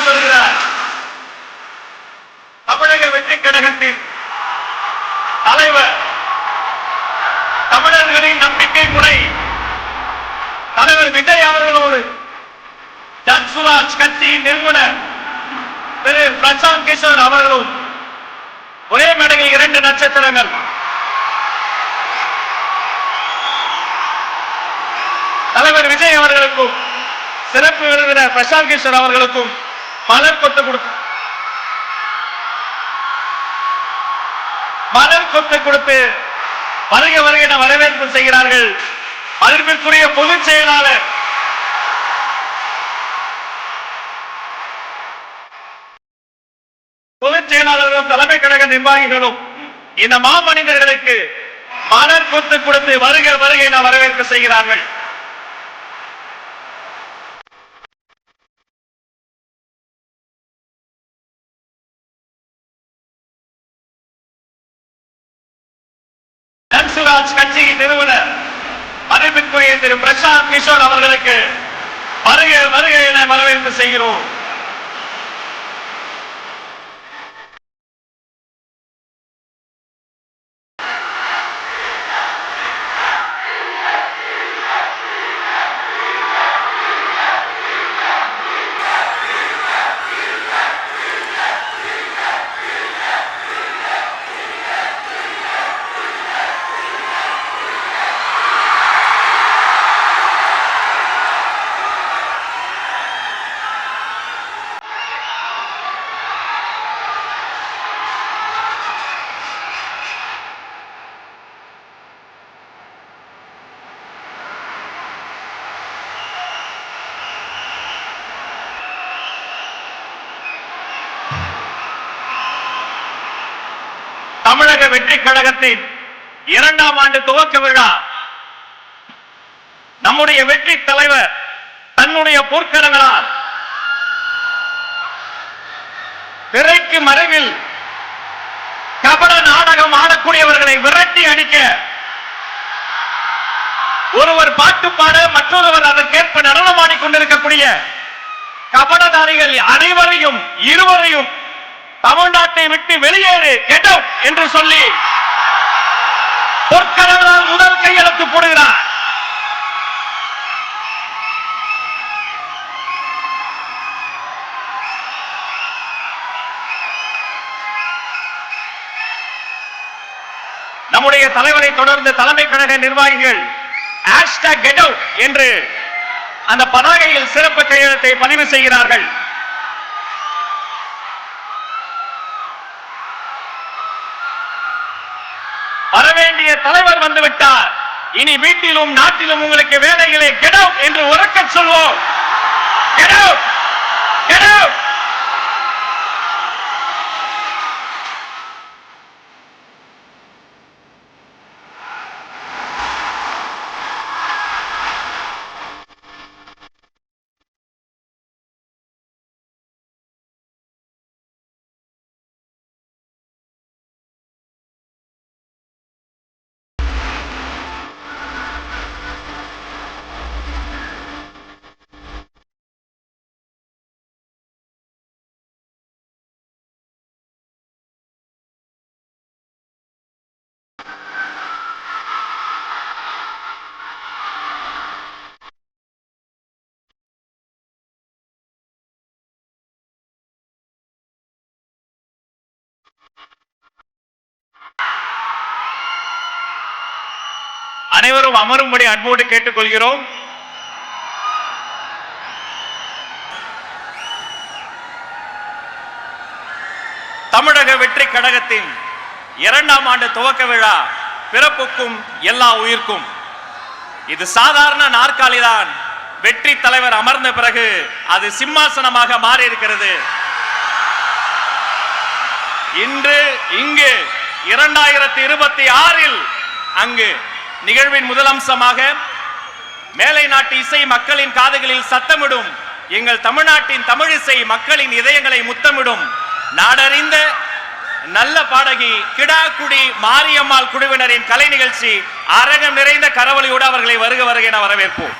வலம் வருகிறார். தமிழக வெற்றி கழகத்தின் தலைவர் தமிழர்களின் நம்பிக்கை முறை தலைவர் விஜய் அவர்களோடு ஜன்சுராஜ் கட்சியின் நிறுவனர் திரு பிரசாந்த் கிஷோர் அவர்களும் ஒரே மேடையில் இரண்டு நட்சத்திரங்கள். தலைவர் விஜய் அவர்களுக்கும் சிறப்பு விருந்தினர் பிரசாந்த் கிஷோர் அவர்களுக்கும் மலர் கொத்து கொடுத்து மலர் கொத்து கொடுத்து வருக வருக என வரவேற்பு செய்கிறார்கள் மதிப்பிற்குரிய பொதுச் செயலாளர். பொதுச் செயலாளர்களும் தலைமை கழக நிர்வாகிகளும் இந்த மாமனிதர்களுக்கு மலர் கொத்து கொடுத்து வருக வருக என வரவேற்பு செய்கிறார்கள். நன்சுராஜ் கட்சியின் நிறுவனர். மதிப்பிற்குரிய திரு பிரசாந்த் கிஷோர் அவர்களுக்கு வருக வருக என வரவேற்பு செய்கிறோம் தமிழக வெற்றி கழகத்தின் இரண்டாம் ஆண்டு துவக்க விழா. நம்முடைய வெற்றி தலைவர் தன்னுடைய பொற்கரங்களால் திரைக்கு மறைவில் கபட நாடகம் ஆடக்கூடியவர்களை விரட்டி அடிக்க ஒருவர் பாட்டு பாட மற்றொருவர் அதற்கேற்ப நடனமாடிக் கொண்டிருக்கக்கூடிய கபடதாரிகள் அனைவரையும் இருவரையும் தமிழ்நாட்டை விட்டு வெளியேறு கெட் என்று சொல்லி பொற்கடவுளால் முதல் கையெழுத்து போடுகிறார். நம்முடைய தலைவரை தொடர்ந்து தலைமை கழக நிர்வாகிகள் கெட் என்று அந்த பதாகையில் சிறப்பு கையெழுத்தை பதிவு செய்கிறார்கள். வேண்டிய தலைவர் வந்து விட்டார் இனி வீட்டிலும் நாட்டிலும் உங்களுக்கு வேலைகளை கெடோ என்று உறக்க சொல்வோம். கெடோ கெடோ அனைவரும் அமரும்படி அன்போடு கேட்டுக்கொள்கிறோம். தமிழக வெற்றி கழகத்தின் இரண்டாம் ஆண்டு துவக்க விழா பிறப்புக்கும் எல்லா உயிர்க்கும். இது சாதாரண நாற்காலிதான். வெற்றி தலைவர் அமர்ந்த பிறகு அது சிம்மாசனமாக மாறி இருக்கிறது இன்று இங்கு இரண்டாயிரத்தி இருபத்தி ஆறில் அங்கு நிகழ்வின் முதல் அம்சமாக மேலை நாட்டு இசை மக்களின் காதுகளில் சத்தமிடும் எங்கள் தமிழ்நாட்டின் தமிழிசை மக்களின் இதயங்களை முத்தமிடும் நாடறிந்த நல்ல பாடகி கிடாக்குடி மாரியம்மாள் குழுவினரின் கலை நிகழ்ச்சி அரங்கம் நிறைந்த கரவழியோடு அவர்களை வருக வருக என வரவேற்போம்.